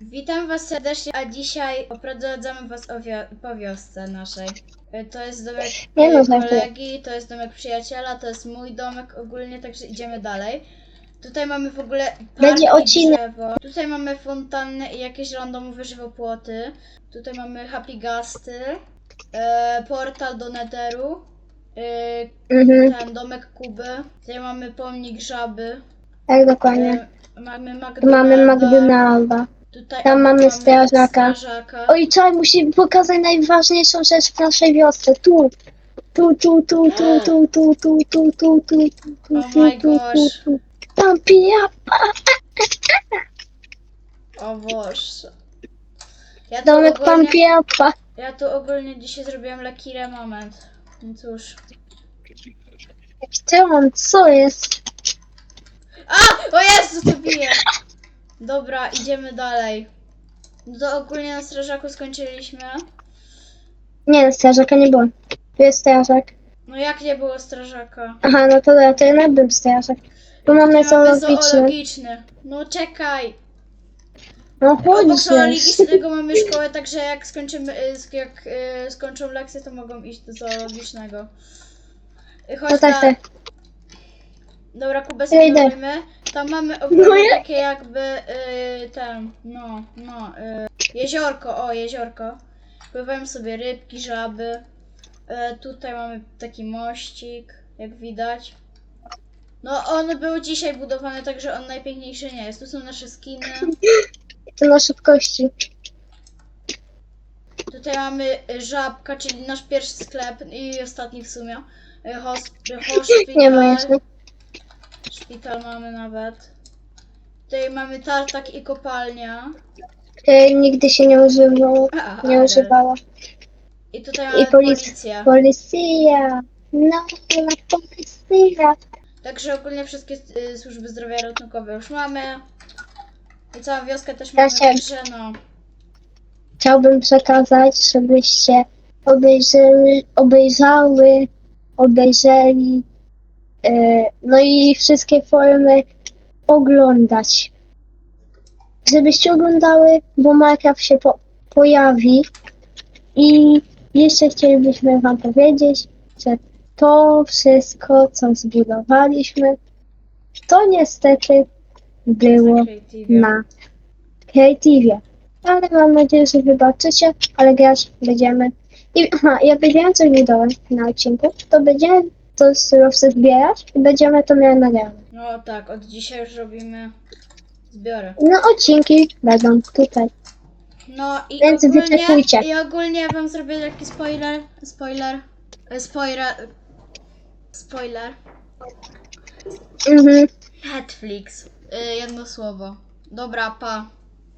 Witam was serdecznie, a dzisiaj oprowadzamy was po wiosce naszej. Y, To jest domek Nie no, y, żartuję. kolegi, to jest domek przyjaciela, to jest mój domek ogólnie, także idziemy dalej. Tutaj mamy w ogóle park Będzie i odcinek. drzewo. Tutaj mamy fontannę i jakieś randomowe żywopłoty. Tutaj mamy happy gasty, e, portal do netheru, e, Mhm, ten domek Kuby. Tutaj mamy pomnik żaby. tak dokładnie. E, mamy Tu McDonalda. mamy McDonalda. Tutaj Tam mamy strażaka. strażaka. Oj, czekaj, musimy pokazać najważniejszą rzecz w naszej wiosce. Tu. Tu, tu, tu, tu, tu, tu, tu, tu, tu, tu, tu, tu, Oh tu, my tu, tu, gosh. tu. Tam pija. O Boże. Ja tu, Domek pan ogólnie, pijapa. ja tu ogólnie dzisiaj zrobiłem lekki remoment. No cóż. Tymon, co jest? A! O Jezu, to bije! Dobra, idziemy dalej. No to ogólnie na strażaku skończyliśmy. Nie, strażaka nie było. Tu jest strażak. No jak nie było strażaka? Aha, no to dobra, to jednak był strażak. Tu mamy zoologiczny. zoologiczny. No czekaj. No Obok chodź już. zoologicznego mamy szkołę, także jak skończymy, y, sk- jak y, skończą lekcję, to mogą iść do zoologicznego. Y, Chodź No tak, na... tak. Dobra, Kubę Ja idę. Tam mamy ogólnie No ja- takie jakby y, ten, no, no, y, jeziorko, o jeziorko. Pływają sobie rybki, żaby. Y, tutaj mamy taki mościk, jak widać. No on był dzisiaj budowany, także on najpiękniejszy nie jest. Tu są nasze skiny. To na szybkości. Tutaj mamy y, żabka, czyli nasz pierwszy sklep i ostatni w sumie. Y, Hosp- hospital. Nie ma jeszcze. Szpital mamy nawet. Tutaj mamy tartak i kopalnia. Której nigdy się nie używało. A, Nie ale- używała. I tutaj mamy I polic- policję. Policja. No, la policja. Także ogólnie wszystkie y, służby zdrowia ratunkowe już mamy. I całą wioskę też mamy, Kasia. także no. Chciałbym przekazać, żebyście obejrzeli, obejrzały, obejrzeli, no i wszystkie formy oglądać. Żebyście oglądały, bo Minecraft się po, pojawi i jeszcze chcielibyśmy Wam powiedzieć, że to wszystko, co zbudowaliśmy, to niestety było na Creative. Ale mam nadzieję, że wybaczycie, ale grać będziemy. I aha, jak będziemy coś budować na odcinku, to będziemy to surowce zbierać i będziemy to mieli nagrane. No tak, od dzisiaj już robimy zbiory. No odcinki będą tutaj. No i Więc ogólnie, wyczekujcie. i ogólnie wam zrobię taki spoiler, spoiler, e, spoiler, spoiler. Mhm. Netflix, y, jedno słowo. Dobra, pa.